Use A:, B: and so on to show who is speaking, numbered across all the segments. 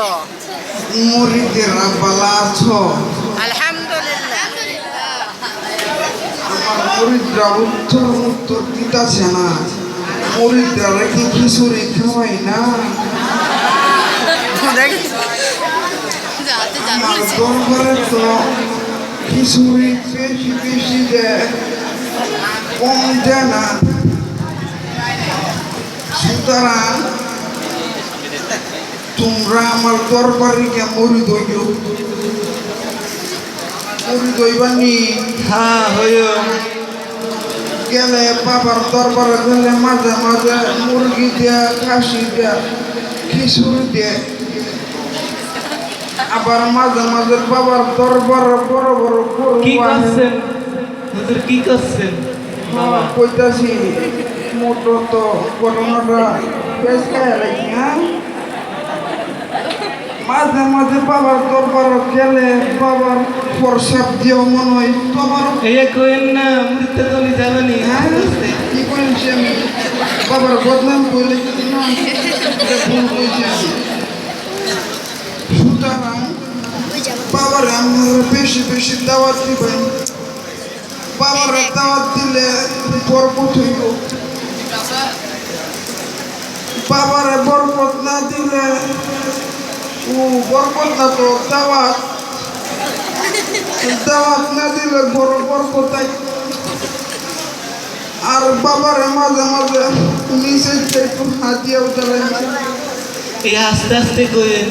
A: আল্লাহ
B: মুরিদেরা আছো।
A: আলহামদুলিল্লাহ।
B: আমার মুরিদরা উত্তর উত্তর দিতাছে না। মুরিদরা কি খিচুড়ি খাওয়াই না। আমার দরবারে তো খিচুড়ি বেশি বেশি দেয়। কম দেয় না। সুতরাং তোমরা আমার দরবারিকে মরি দইল মরি দইবানি
C: হ্যাঁ হইও।
B: গেলে বাবার দরবারে গেলে মাঝে মাঝে মুরগি দেয়া খাসি দেয়া খিচুড়ি দেয়। আবার মাঝে মাঝে বাবার দরবারে বড় বড়
C: কি। করছেন? হুজুর কি করছেন? বাবা।
B: কইতাছি মোটো তো ঘটনাটা বেশ খায় লাগি হ্যাঁ? মাঝে মাঝে বাবার দরবার গেলে বাবার প্রসাব দিও মনে হয়। তোমার
C: এই কইেন না মৃত্যু চলে যাবেনি
B: হ্যাঁ? কি করেছি আমি বাবার বদনাম করলে না ভুল করেছি আমি। সুতরাং বাবার আমি বেশি বেশি দাওয়াত দিবেন। বাবার দাওয়াত দিলে বরকত হইব বাবারে বরকত ও বরকত না তো দাওয়াত। দাওয়াত না দিলে বড় বরকত আই আর বাবারে মাঝে মাঝে নিচে একটু হাতিয়ে উঠে
C: এই আস্তে আস্তে কইেন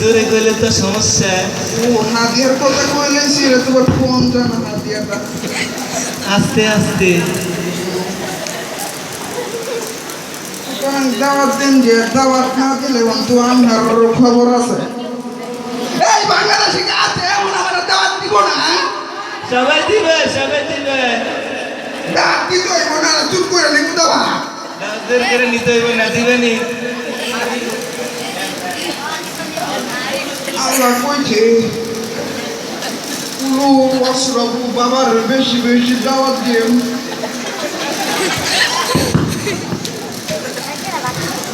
C: জোরে কইলে তো সমস্যা।
B: ও হাতিয়ার কথা কইলেছি রে তোমার ফোন জানা হাতিয়াটা
C: আস্তে আস্তে
B: সুতরাং দাওয়াত দিন যে দাওয়াত না দিলে বন্ধু আমার খবর আছে। এই বাংলাদেশে আছে? এমন আমার দাওয়াত দিব না হ্যাঁ?
C: সবাই দিবে সবাই দিবে।
B: দাওয়াত দিতে হইব না চুপ করে নিব দাওয়া
C: জোর করে নিতে হইব না দিবেনি
B: আল্লাহ কইছে কুলু অশ্রবু বাবার বেশি বেশি দাওয়াত দিয়ে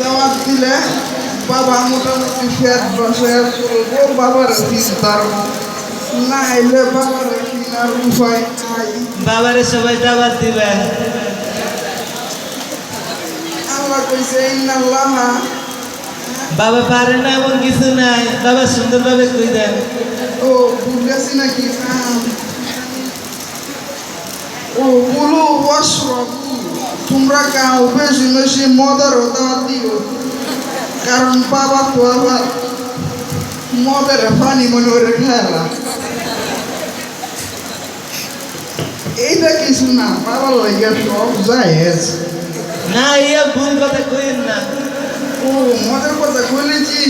B: দাওয়াত দিলে বাবা মোটামুটি ফেট বসে চলবো বাবার চিন্তার না এলে বাবার কিনার উপায় নাই।
C: বাবারে সবাই দাবাত দিবে।
B: আল্লাহ কইছে ইন্নাল্লাহ
C: বাবা পারে না এমন কিছু নাই। বাবা সুন্দরভাবে কই দেন।
B: ও ভুলেছি নাকি। ও বলো অশ্রবু তোমরা গাও বেশি বেশি মদের দাওয়াত দিও কারণ বাবা তো আবার মদের পানি মনে করে খেলা এইটা কিছু না বাবার লাগে সব জায়েজ
C: না ইয়া ভুল কথা কইেন না
B: ও মদের কথা বলেছি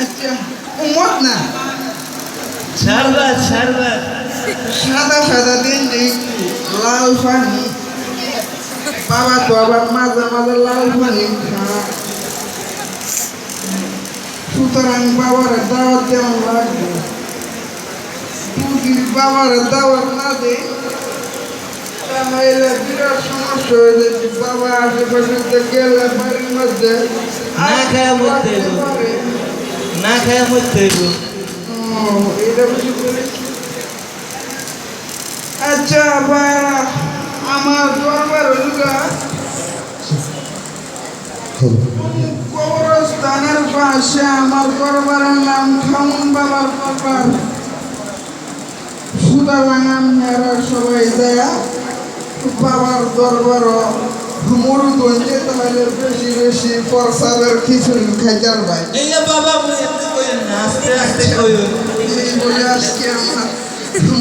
B: আচ্ছা ও মদ না
C: সারবাত সারবাত
B: সাদা সাদা দিন লাল পানি বাবা তো আবার মাঝে মাঝে লাল পানি খায়। সুতরাং বাবার দাওয়াত দেওয়া লাগবে। যদি বাবার দাওয়াত না দে তাহলে বিরাট সমস্যা হয়ে যাবে বাবা আশেপাশে গেলে বাড়ির মধ্যে
C: না খায়া মরতে না। খায় মরতে
B: এটা বুঝি আচ্ছা ভাইরা আমার দরবার হলুগা কবরস্থানের পাশে আমার দরবারের নাম খামুন বাবার দরবার। সুতরাং আপনারা সবাই দেয়া। বাবার দরবার মুরুগঞ্জে তাহলে বেশি বেশি প্রসাদের খিচুড়ি খাইতার ভাই।
C: এই বাবা আস্তে আস্তে কইুন
B: এই বলে আজকে আমরা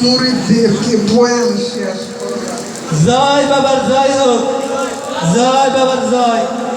B: মুরিদদেরকে বয়ান শেষ
C: জয় বাবার জয় হোক। জয় বাবার জয়।